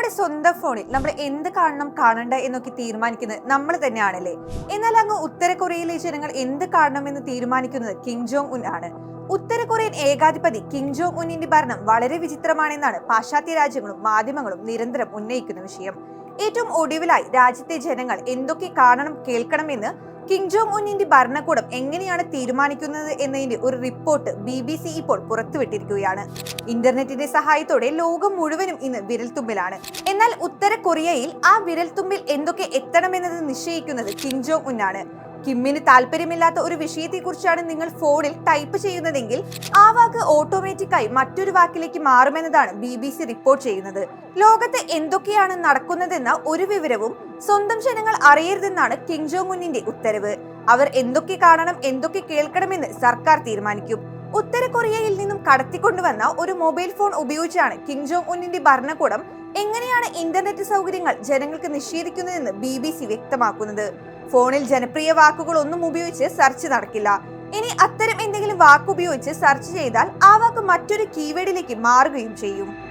നമ്മുടെ സ്വന്തം ഫോണിൽ നമ്മൾ എന്ത് കാണണം കാണണ്ട എന്നൊക്കെ തീരുമാനിക്കുന്നത് നമ്മൾ തന്നെയാണല്ലേ? എന്നാൽ അങ്ങ് ഉത്തര കൊറിയയിലെ ജനങ്ങൾ എന്ത് കാണണം എന്ന് തീരുമാനിക്കുന്നത് കിം ജോങ് ഉൻ ആണ്. ഉത്തര കൊറിയൻ ഏകാധിപതി കിം ജോങ് ഉന്നിന്റെ ഭരണം വളരെ വിചിത്രമാണെന്നാണ് പാശ്ചാത്യ രാജ്യങ്ങളും മാധ്യമങ്ങളും നിരന്തരം ഉന്നയിക്കുന്ന വിഷയം. ഏറ്റവും ഒടുവിലായി രാജ്യത്തെ ജനങ്ങൾ എന്തൊക്കെ കാണണം കേൾക്കണമെന്ന് കിം ജോങ് ഉന്നിന്റെ ഭരണകൂടം എങ്ങനെയാണ് തീരുമാനിക്കുന്നത് എന്നതിന്റെ ഒരു റിപ്പോർട്ട് ബി ബി സി ഇപ്പോൾ പുറത്തുവിട്ടിരിക്കുകയാണ്. ഇന്റർനെറ്റിന്റെ സഹായത്തോടെ ലോകം മുഴുവനും ഇന്ന് വിരൽത്തുമ്പിലാണ്. എന്നാൽ ഉത്തര കൊറിയയിൽ ആ വിരൽത്തുമ്പിൽ എന്തൊക്കെ എത്തണമെന്നത് നിശ്ചയിക്കുന്നത് കിം ജോങ് ഉന്നാണ്. കിമ്മിന് താല്പര്യമില്ലാത്ത ഒരു വിഷയത്തെക്കുറിച്ചാണ് നിങ്ങൾ ഫോണിൽ ടൈപ്പ് ചെയ്യുന്നതെങ്കിൽ ആ വാക്ക് ഓട്ടോമാറ്റിക്കായി മറ്റൊരു വാക്കിലേക്ക് മാറുമെന്നതാണ് ബി ബി സി റിപ്പോർട്ട് ചെയ്യുന്നത്. ലോകത്ത് എന്തൊക്കെയാണ് നടക്കുന്നതെന്ന ഒരു വിവരവും സ്വന്തം ജനങ്ങൾ അറിയരുതെന്നാണ് കിം ജോങ് ഉന്നിന്റെ ഉത്തരവ്. അവർ എന്തൊക്കെ കാണണം എന്തൊക്കെ കേൾക്കണമെന്ന് സർക്കാർ തീരുമാനിക്കും. ഉത്തര കൊറിയയിൽ നിന്നും കടത്തിക്കൊണ്ടുവന്ന ഒരു മൊബൈൽ ഫോൺ ഉപയോഗിച്ചാണ് കിം ജോങ് ഉന്നിന്റെ ഭരണകൂടം എങ്ങനെയാണ് ഇന്റർനെറ്റ് സൗകര്യങ്ങൾ ജനങ്ങൾക്ക് നിഷേധിക്കുന്നതെന്ന് ബി ബി സി വ്യക്തമാക്കുന്നത്. ഫോണിൽ ജനപ്രിയ വാക്കുകൾ ഒന്നും ഉപയോഗിച്ച് സെർച്ച് നടക്കില്ല. ഇനി അത്തരം എന്തെങ്കിലും വാക്കുപയോഗിച്ച് സെർച്ച് ചെയ്താൽ ആ വാക്ക് മറ്റൊരു കീവേഡിലേക്ക് മാറുകയും ചെയ്യും.